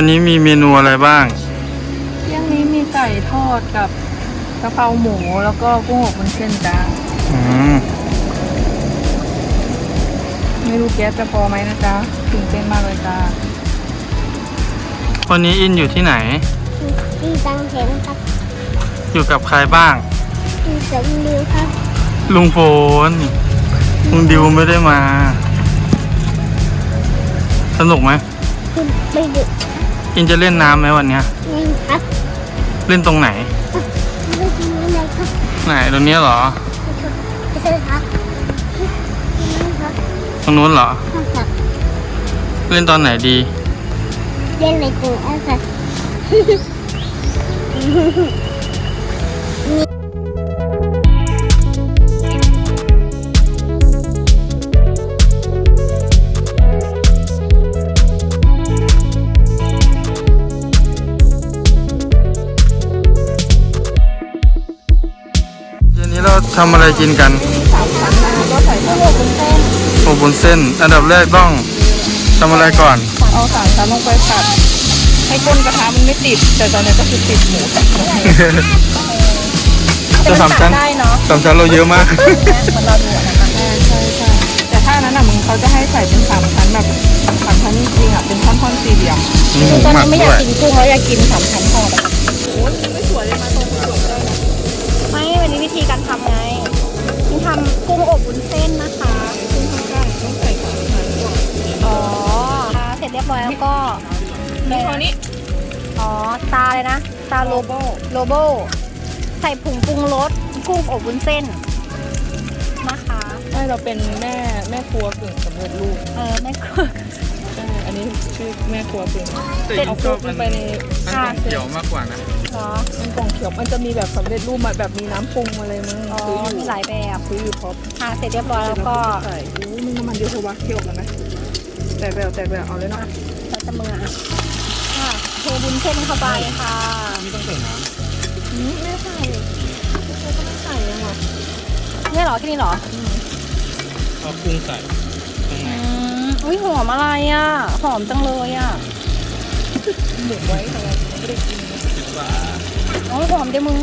วันนี้มีเมนูอะไรบ้าง เที่ยงนี้มีไก่ทอดกับกะเพราหมูแล้วก็กุ้งอบวุ้นเส้นจ้าอืมไม่รู้แก๊สจะพอไหมนะจ๊ะตื่นเต้นมากเลยจ้าวันนี้อินอยู่ที่ไหนที่ตังเห็นครับอยู่กับใครบ้างที่สมดิวครับลุงโฟนลุงดิวไม่ได้มา สนุกไหมคุณไม่ดุ อินจะเล่นน้ำไหมวันเนี้ยนี่ครับเล่นตรงไหนไม่ทำอะไรครับไหนตรงเนี้ยเหรอไม่ใช่ครับนี่ครับตรงนู้นเหรอครับเล่นตอนไหนดี เล่นในกลุ่มแอปครับ ทำอะไรกินกันสามชั้นนะก็ใส่กุ้งอบวุ้นเส้นโอ้บนเส้น อันดับแรกต้องทำอะไรก่อน เอาสามชั้นลงไปผัดให้ก้นกระทะมันไม่ติด แต่ตอนนี้ก็คือติดหมูติดหมูจะสามชั้นได้เนาะสามชั้นเราเยอะมากมันเราดูอันนั้นใช่ใช่ใช่แต่ถ้าอันนั้นอะมึงเขาจะให้ใส่เป็นสามชั้นแบบสามชั้นจริงๆอะเป็นท่อนๆสี่เหลี่ยม มีหมูตอนหมักนี้ไม่อด้ยากวยกินกุ้งแล้วอยากกินสามชั้นทอดอะ วันนี้วิธีการทำไงนี่ทำกุ้งอบวุ้นเส้นนะคะกุ้งข้างๆต้องใส่สามชั้นก่อนอ๋อเสร็จเรียบร้อยแล้วก็นี่พอนี้อ๋อตาเลยนะ ตาโลโบโลโบใส่ผงปรุงรสกุ้งอบวุ้นเส้นนะคะใช่เราเป็นแม่แม่ครัวกึ่งสำเร็จรูปเออแม่ครัว ใช่อันนี้ชื่อแม่ครัวกึ่งแต่เอาคลุกลงไปในอันกล่องเขียวมากกว่านะ เหรอมันกล่องเขียวมันจะมีแบบสำเร็จรูปมาแบบมีน้ำปรุงอะไรมึงอ๋อซื้ออยู่มีหลายแบบซื้ออยู่ครบทาเสร็จเรียบร้อยแล้วก็ใส่โอ้ยมึงน้ำมันเยอะเทวะเคี่ยวกันไหมแตกแล้วแตกแล้วเอาเลยเนาะเราจะมืออะค่ะเทวุ้นเส้นเข้าไปค่ะนี่ต้องใส่น้อืมไม่ใส่ไม่ก็ไม่ใส่ยังหรอเนี่ยเหรอที่นี่เหรอำเอากุ้งใส่ตรงไหนอืมอุ้ยหอมอะไรอะ หอมจังเลยอะหมกไว้ทำไมไม่ได้กิน สิบบาทอ๋อหอมเดี๋ยวมึง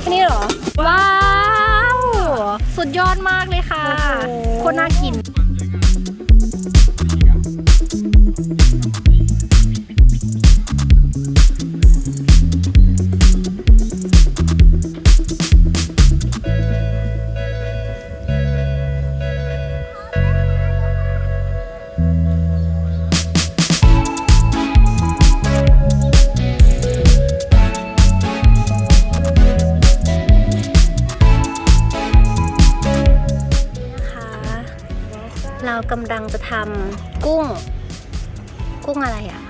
แค่นี้เหรอ ว้าว สุดยอดมากเลยค่ะโคตรน่ากิน กำลังจะทำกุ้ง กุ้งอะไรอะ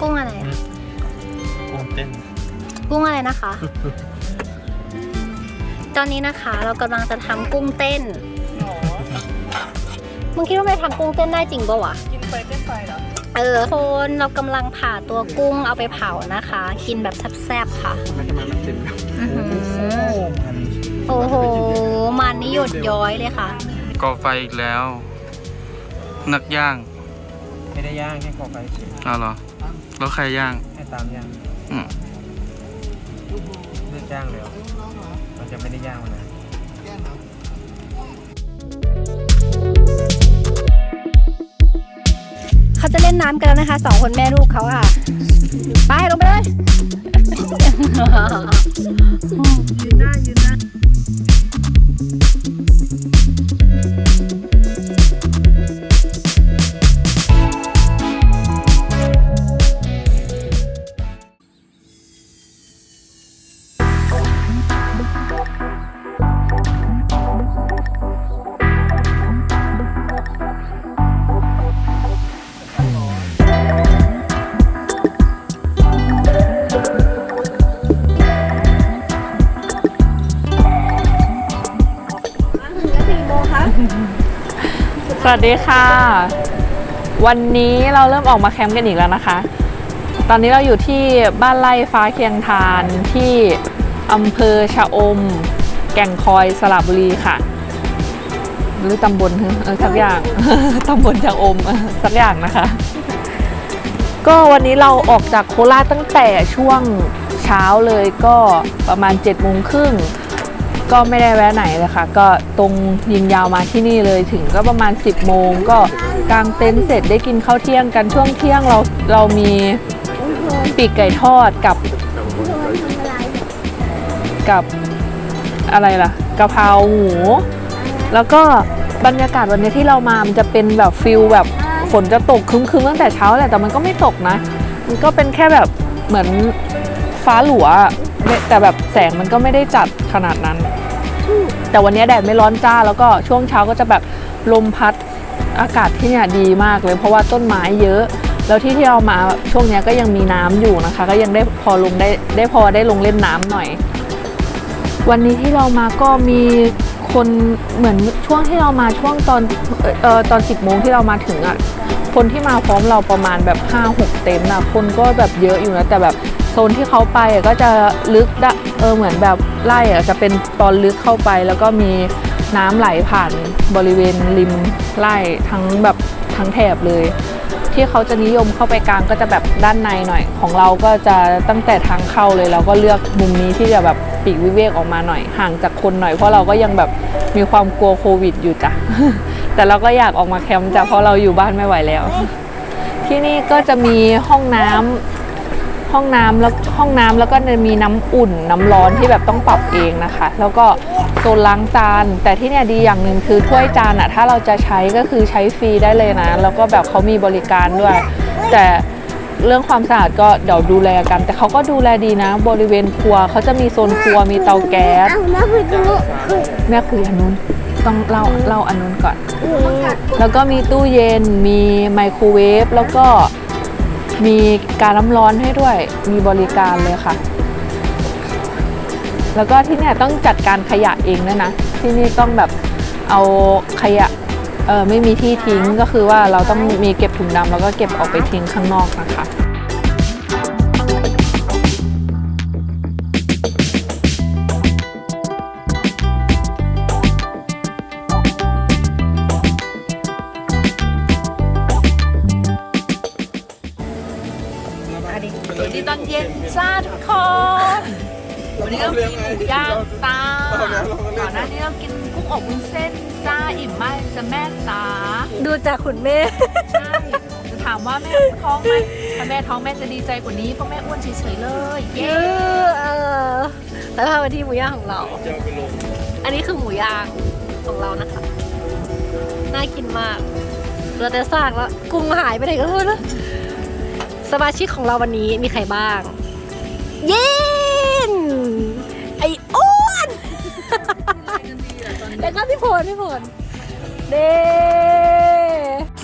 กุ้งอะไรอะ กุ้งเต้น กุ้งอะไรนะคะ ตอนนี้นะคะเรากำลังจะทำกุ้งเต้นหรอมึงคิดว่าไปทำกุ้งเต้นได้จริงปะวะ กินไปเต้นไปเหรอ เออคนเรากำลังผ่าตัวกุ้งเอาไปเผานะคะ กินแบบแซ่บๆค่ะทำไมทำไมมันเต็มอื้อหือมันโอ้โห มันนี่หยดย้อยเลยค่ะก่อไฟอีกแล้ว นักย่างไม่ได้ย่างแค่ก่อไฟเฉยเอาเหรอ แล้วใครย่างแค่ตามย่างอืมเลือกย่างเลยเหรอเราจะไม่ได้ย่างมันนะเขาจะเล่นน้ำกันแล้วนะคะสองคนแม่ลูกเขาอะ ไปลงไปเลย ยืนหน้ายืน วัสดีค่ะ วันนี้เราเริ่มออกมาแคมป์กันอีกแล้วนะคะ ตอนนี้เราอยู่ที่บ้านไร่ฟ้าเคียงทานที่อำเภอชะอม แก่งคอยสระบุรีค่ะ หรือตำบลเออสักอย่าง ตำบลชะอมเออสักอย่างนะคะ ก็วันนี้เราออกจากโคราชตั้งแต่ช่วงเช้าเลยก็ประมาณ7จ็ดโมงครึ่ง ก็ไม่ได้แวะไหนเลยค่ะ ก็ตรงยิงยาวมาที่นี่เลยถึงก็ประมาณ 10 โมง ก็กางเต็นท์เสร็จได้กินข้าวเที่ยงกันช่วงเที่ยงเราเรามีปีกไก่ทอดกับกับอะไรล่ะกะเพราหมูแล้วก็บรรยากาศวันนี้ที่เรามามันจะเป็นแบบฟิลแบบฝนจะตกคึ้มๆตั้งแต่เช้าแหละแต่มันก็ไม่ตกนะ มันก็เป็นแค่แบบเหมือนฟ้าหลัวแต่แบบแสงมันก็ไม่ได้จัดขนาดนั้น แต่วันนี้แดดไม่ร้อนจ้าแล้วก็ช่วงเช้าก็จะแบบลมพัดอากาศที่เนี่ยดีมากเลย เพราะว่าต้นไม้เยอะ แล้วที่ที่เรามาช่วงนี้ก็ยังมีน้ำอยู่นะคะ ก็ยังได้พอลงได้ได้พอได้ลงเล่นน้ำหน่อย วันนี้ที่เรามาก็มีคนเหมือนช่วงที่เรามาช่วงตอนเอ่อตอน 10โมงที่เรามาถึงอะคนที่มาพร้อมเราประมาณแบบ5-6เต็นท์อะคนก็แบบเยอะอยู่นะแต่แบบ โซนที่เขาไปก็จะลึกดะเออเหมือนแบบไล่จะเป็นตอนลึกเข้าไป แล้วก็มีน้ำไหลผ่านบริเวณริมไล่ทั้งแบบทั้งแถบเลย ที่เขาจะนิยมเข้าไปกลางก็จะแบบด้านในหน่อย ของเราก็จะตั้งแต่ทางเข้าเลยเราก็เลือกมุมนี้ที่จะแบบปีกวิเวกออกมาหน่อย ห่างจากคนหน่อยเพราะเราก็ยังแบบมีความกลัวโควิดอยู่จ้ะแต่เราก็อยากออกมาแคมป์จ้ะเพราะเราอยู่บ้านไม่ไหวแล้ว ที่นี่ก็จะมีห้องน้ำ ห้องน้ำแล้วห้องน้ำแล้วก็มีน้ำอุ่นน้ำร้อนที่แบบต้องปรับเองนะคะ แล้วก็โซนล้างจาน แต่ที่เนี่ยดีอย่างหนึ่งคือถ้วยจานอะถ้าเราจะใช้ก็คือใช้ฟรีได้เลยนะ แล้วก็แบบเขามีบริการด้วย แต่เรื่องความสะอาดก็เดี๋ยวดูแลกัน แต่เขาก็ดูแลดีนะ บริเวณครัวเขาจะมีโซนครัวมีเตาแก๊สแม่คุยตรงนู้นคุยแม่คุยอันนู้นต้องเล่าเล่าอันนู้นก่อน แล้วก็มีตู้เย็นมีไมโครเวฟแล้วก็ มีการน้ำร้อนให้ด้วย มีบริการเลยค่ะ แล้วก็ที่เนี่ยต้องจัดการขยะเองด้วยนะ ที่นี่ต้องแบบเอาขยะเออไม่มีที่ทิ้งก็คือว่าเราต้องมีเก็บถุงดำแล้วก็เก็บออกไปทิ้งข้างนอกนะคะ ดีตอนเย็นจ้าทุกคน วันนี้เรากินหมูย่างจ้าก่อนหน้านี้เรากินกุ้งอบวุ้นเส้นจ้าอิ่มมากจะแม่จ้าดูจากขุนแม่ใช่จะถามว่าแม่ท้องไหมถ้าแม่ท้องแม่จะดีใจกว่านี้เพราะแม่อ้วนเฉยๆเลยเอเย้อเออแล้วพามาที่หมูย่างของเรา อันนี้คือหมูย่างของเรานะคะ น่ากินมากเหลือแต่ซากแล้ว กุ้งหายไปไหนกันหมดแล้ว สมาชิกของเราวันนี้มีใครบ้างเย็นไอ้อ้วนแล้วก็พี่พลพี่พลเด้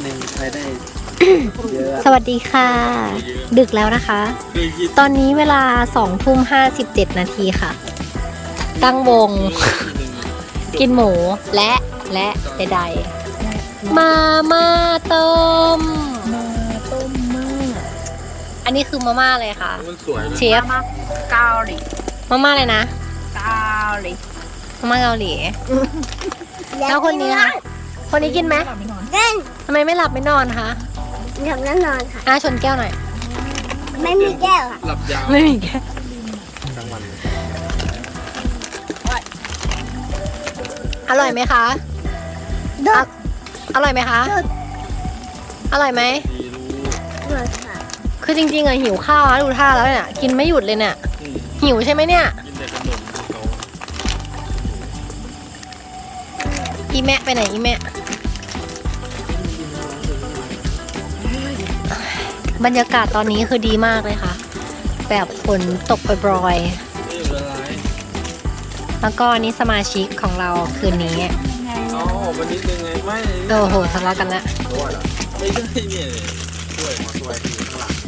หนึ่งใครได้สวัสดีค่ะ ดึกแล้วนะคะ ตอนนี้เวลา2ทุ่ม57นาทีค่ะ ตั้งวง กินหมูและและใดๆมาม่าต้มมาต้มมากอั นนี้คือมาม่าเลยค่ะ มันสวยเชฟ มาเกาหลีมาม่าเลยนะ เกาหลีมาม่าเกาหลี แล้วคนนี้ล่ะคนนี้กินไหมเล่นทำไมไม่หลับไม่นอนคะทำแน่นอนค่ะอะชนแก้วหน่อย ไม่มีแก้วค่ะหลับยาวไม่มีแก้วทั้งวันอร่อยไหมคะดูอะอร่อยไหมคะ อร่อยไหมดีรู้ดู ค่ะคือจริงๆอะหิวข้าวนะดูท่าแล้วเนี่ยกินไม่หยุดเลยเนี่ยอืมหิวใช่ไหมเนี่ยกินแต่ขนมของเขาอีแม่ไปไหนอีแม่บรรยากาศตอนนี้คือดีมากเลยค่ะ แบบฝนตกปรอยไม่เป็นไรๆแล้วก็อันนี้สมาชิกของเราคืนนี้เอาออกมานิดนึงไงไม่โอ้โหทะเลาะกันแล้วช่วยเหรอไม่ใช่เนี่ยช่วยมาช่วยที่อยู่ข้างหลังโ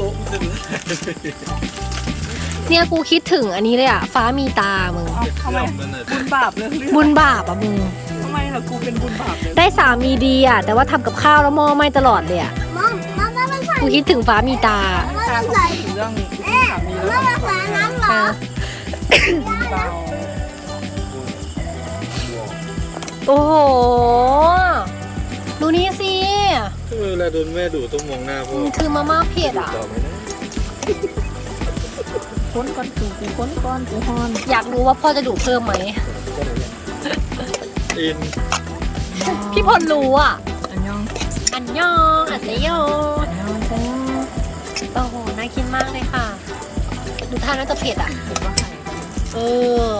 ต๊ะมันเนี่ยกูคิดถึงอันนี้เลยอะฟ้ามีตามึง เอาทำไมมันน่ะบุญบาปเลยบุญบาปอะมึง ทำไมล่ะกูเป็นบุญบาปเลยได้สามีดีอะแต่ว่าทำกับข้าวแล้วหม้อไหม้ตลอดเลยอะมองมองแล้วมันใส่กูคิดถึงฟ้ามีตามันการใส่ถึงเรื่องสามีมัแล้วนใส่น้ำหรอเรา โอ้โห ลาโดนแม่ดุต้องมองหน้าพ่อมันคือมาม่าเผ็ดอะต่อไหมนะค้นก้อนกูกูค้นก้อนกูฮอน อยากรู้ว่าพ่อจะดูเพิ่มไหมอินพี่พลรู้อะ อันยอง อันยองอันเซโยอันยองใช่ไหมโอ้โหน่ากินมากเลยค่ะ ดูท่าน่าจะเผ็ดอะเห็นว่าไข่เออ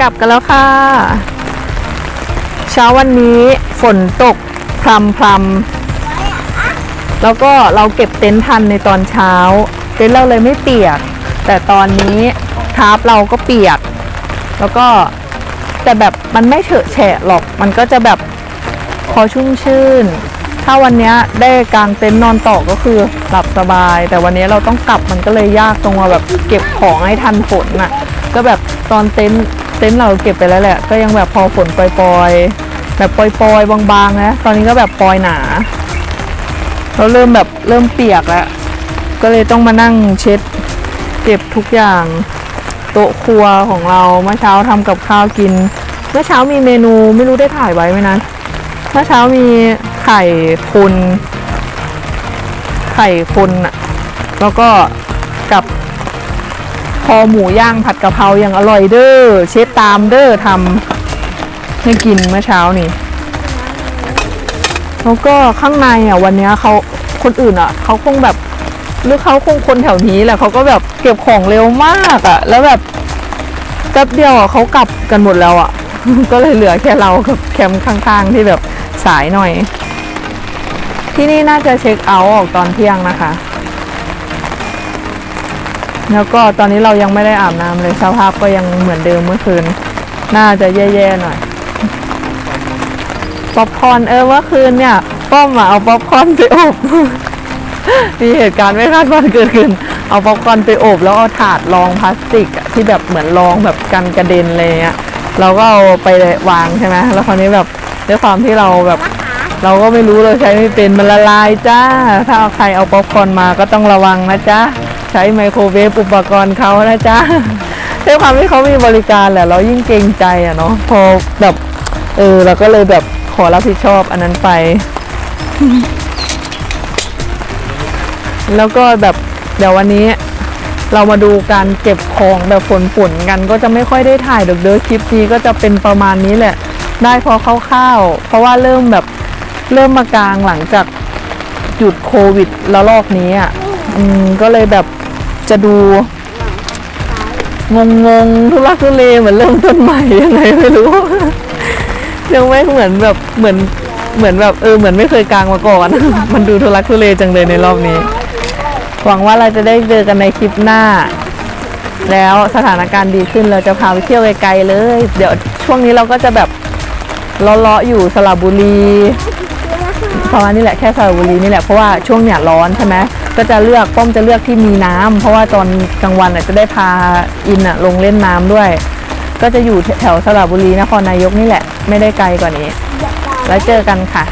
กลับกันแล้วค่ะ เช้าวันนี้ฝนตกพรำพรำแล้วก็เราเก็บเต็นท์ทันในตอนเช้า เต็นท์เราเลยไม่เปียก แต่ตอนนี้ทาร์ปเราก็เปียก แล้วก็แต่แบบมันไม่เฉอะแฉะหรอก มันก็จะแบบพอชุ่มชื่น ถ้าวันนี้ได้กางเต็นท์นอนต่อก็คือหลับสบาย แต่วันนี้เราต้องกลับมันก็เลยยากตรงว่าแบบเก็บของให้ทันฝนน่ะ ก็แบบตอนเต็นท์ เต็นท์เราเก็บไปแล้วแหละ ก็ยังแบบพอฝนปล่อยๆ แบบปล่อยๆ บางๆนะ ตอนนี้ก็แบบปล่อยหนา เราเริ่มแบบเริ่มเปียกแล้ว ก็เลยต้องมานั่งเช็ดเก็บทุกอย่าง โต๊ะครัวของเรา เมื่อเช้าทำกับข้าวกิน เมื่อเช้ามีเมนูไม่รู้ได้ถ่ายไว้ไหมนะ เมื่อเช้ามีไข่คุนไข่คุนอะแล้วก็ อหมูย่างผัดกะเพราอย่างอร่อยเด้อเชฟตามเด้อทำให้กินเมื่อเช้านี่แล้วก็ข้างในอะวันนี้เขาคนอื่นอะเขาคงแบบหรือเขาคงคนแถวนี้แหละเขาก็แบบเก็บของเร็วมากอะ แล้วแบบแป๊บเดียวอะเขากลับกันหมดแล้วอะ ก็เลยเหลือแค่เรากับแคมป์ข้างๆ ที่แบบสายหน่อย ที่นี่น่าจะเช็คเอาท์ออกตอนเที่ยงนะคะ แล้วก็ตอนนี้เรายังไม่ได้อาบน้ำเลยสภาพก็ยังเหมือนเดิมเมื่อคืน น่าจะแย่ๆหน่อย ป๊อปคอนเออเมื่อคืนเนี่ย ป้อมอะเอาป๊อปคอนไปอบ มีเหตุการณ์ไม่คาดฝันเกิดขึ้น เอาป๊อปคอนไปอบแล้วเอาถาดรองพลาสติกอะที่แบบเหมือนรองแบบกันกระเด็นอะไรเงี้ย เราก็เอาไปวางใช่ไหมแล้วคราวนี้แบบด้วยความที่เราแบบ เราก็ไม่รู้เราใช้ไม่เป็นมันละลายจ้า ถ้าใครเอาป๊อปคอนมาก็ต้องระวังนะจ๊ะ ใช้ไมโครเวฟอุปกรณ์เขานะจ๊ะด้วยความที่เขามีบริการแหละเรายิ่งเกรงใจอะเนาะพอแบบเออเราก็เลยแบบขอรับผิดชอบอันนั้นไป แล้วก็แบบเดี๋ยววันนี้เรามาดูการเก็บของแบบฝนฝนกัน ก็จะไม่ค่อยได้ถ่ายดอกเด้อคลิปนี้ก็จะเป็นประมาณนี้แหละ ได้พอคร่าวๆเพราะว่าเริ่มแบบเริ่มมากลางหลังจากหยุดโควิดแล้วลอกนี้อะอืมก็เลยแบบ จะดู งงงๆทุลักทุเลเหมือนเริ่มต้นใหม่ยังไงไม่รู้ยังไม่เหมือนแบบเหมือนเหมือนแบบเออเหมือนไม่เคยกลางมาก่อน มันดูทุลักทุเลจังเลยในรอบนี้ หวังว่าเราจะได้เจอกันในคลิปหน้า แล้วสถานการณ์ดีขึ้นเราจะพาไปเที่ยวไกลๆเลย เดี๋ยวช่วงนี้เราก็จะแบบเลาะๆอยู่สระบุรีประมาณนี้แหละแค่สระบุรีนี่แหละเพราะว่าช่วงเนี้ยร้อนใช่ไหม ก็จะเลือกป้อมจะเลือกที่มีน้ำเพราะว่าตอนกลางวันอะจะได้พาอินลงเล่นน้ำด้วย ก็จะอยู่แถวสระบุรีนครนายกนี่แหละ ไม่ได้ไกลกว่านี้ แล้วเจอกันค่ะ